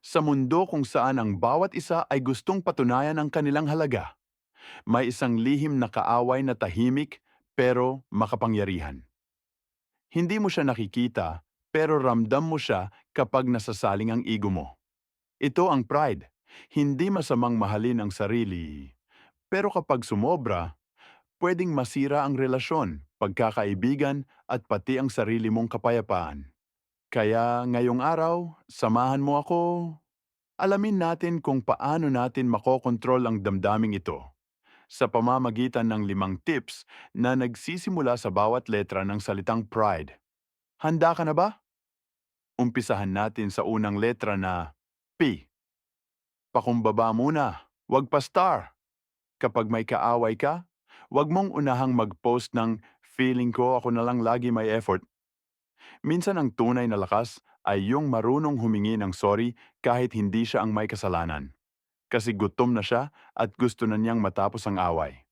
Sa mundo kung saan ang bawat isa ay gustong patunayan ang kanilang halaga, may isang lihim na kaaway na tahimik pero makapangyarihan. Hindi mo siya nakikita pero ramdam mo siya kapag nasasaling ang ego mo. Ito ang pride. Hindi masamang mahalin ang sarili. Pero kapag sumobra, pwedeng masira ang relasyon, pagkakaibigan at pati ang sarili mong kapayapaan. Kaya ngayong araw, samahan mo ako. Alamin natin kung paano natin makokontrol ang damdaming ito sa pamamagitan ng limang tips na nagsisimula sa bawat letra ng salitang pride. Handa ka na ba? Umpisahan natin sa unang letra na P. Pakumbaba muna, wag pa star. Kapag may kaaway ka, wag mong unahang mag-post ng feeling ko ako na lang lagi may effort. Minsan ang tunay na lakas ay yung marunong humingi ng sorry kahit hindi siya ang may kasalanan. Kasi gutom na siya at gusto na niyang matapos ang away.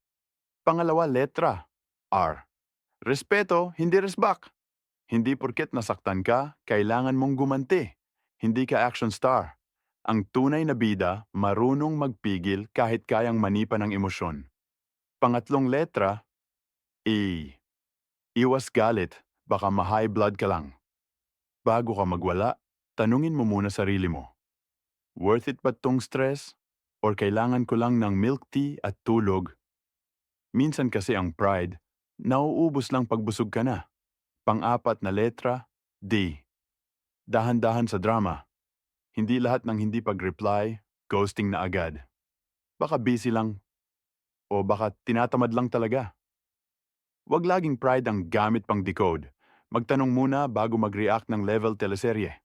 Pangalawa letra, R. Respeto, hindi resbak. Hindi porket nasaktan ka, kailangan mong gumanti. Hindi ka action star. Ang tunay na bida, marunong magpigil kahit kayang manipa ng emosyon. Pangatlong letra, E. Iwas galit, baka ma-high blood ka lang. Bago ka magwala, tanungin mo muna sarili mo. Worth it ba tong stress? Or kailangan ko lang ng milk tea at tulog? Minsan kasi ang pride, nauubos lang pagbusog ka na. Pang-apat na letra, D. Dahan-dahan sa drama. Hindi lahat ng hindi pag-reply, ghosting na agad. Baka busy lang. O baka tinatamad lang talaga. Huwag laging pride ang gamit pang decode. Magtanong muna bago mag-react ng level teleserye.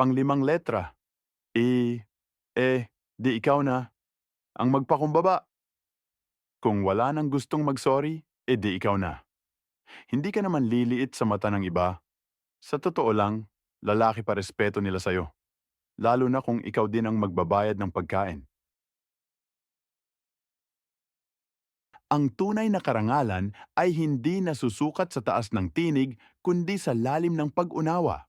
Panglimang letra, E, E, di ikaw na. Ang magpakumbaba. Kung wala nang gustong mag-sorry, eh di ikaw na. Hindi ka naman liliit sa mata ng iba. Sa totoo lang, lalaki pa respeto nila sa'yo. Lalo na kung ikaw din ang magbabayad ng pagkain. Ang tunay na karangalan ay hindi nasusukat sa taas ng tinig kundi sa lalim ng pag-unawa.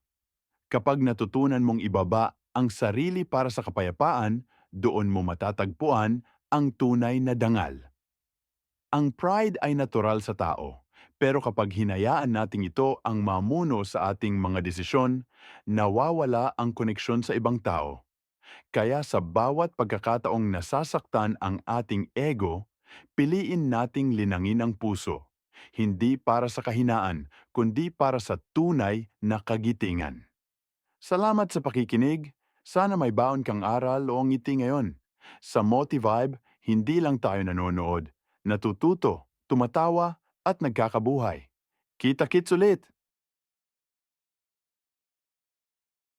Kapag natutunan mong ibaba ang sarili para sa kapayapaan, doon mo matatagpuan ang tunay na dangal. Ang pride ay natural sa tao, pero kapag hinayaan nating ito ang mamuno sa ating mga desisyon, nawawala ang koneksyon sa ibang tao. Kaya sa bawat pagkakataong nasasaktan ang ating ego, piliin nating linangin ang puso, hindi para sa kahinaan, kundi para sa tunay na kagitingan. Salamat sa pakikinig. Sana may baon kang aral o ngiti ngayon. Sa Motivibe, hindi lang tayo nanonood, natututo, tumatawa at nagkakabuhay. Kita-kits ulit!